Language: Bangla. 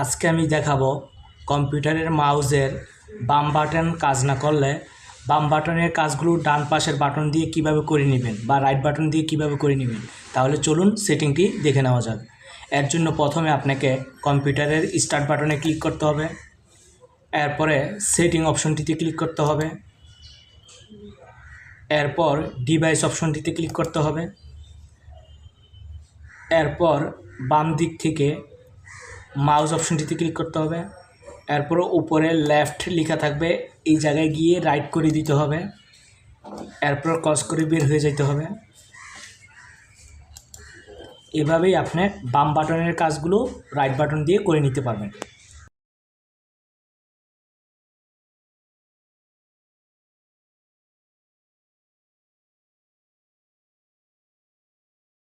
আজকে আমি দেখাবো কম্পিউটারের মাউসের বাম বাটন কাজ না করলে। বাম বাটনের কাজগুলো ডান পাশের বাটন দিয়ে কীভাবে করে নেবেন বা রাইট বাটন দিয়ে কীভাবে করে নেবেন, তাহলে চলুন সেটিংটি দেখে নেওয়া যাক। এর জন্য প্রথমে আপনাকে কম্পিউটারের স্টার্ট বাটনে ক্লিক করতে হবে। এরপরে সেটিং অপশনটিতে ক্লিক করতে হবে। এরপর ডিভাইস অপশনটিতে ক্লিক করতে হবে। এরপর বাম দিক থেকে মাউস অপশনটিতে ক্লিক করতে হবে। এরপর উপরে লেফট লেখা থাকবে, এই জায়গায় গিয়ে রাইট করে দিতে হবে। এরপর ক্রস করে বের হয়ে যেতে হবে। এভাবেই আপনি বাম বাটনের কাজগুলো রাইট বাটন দিয়ে করে নিতে পারবেন।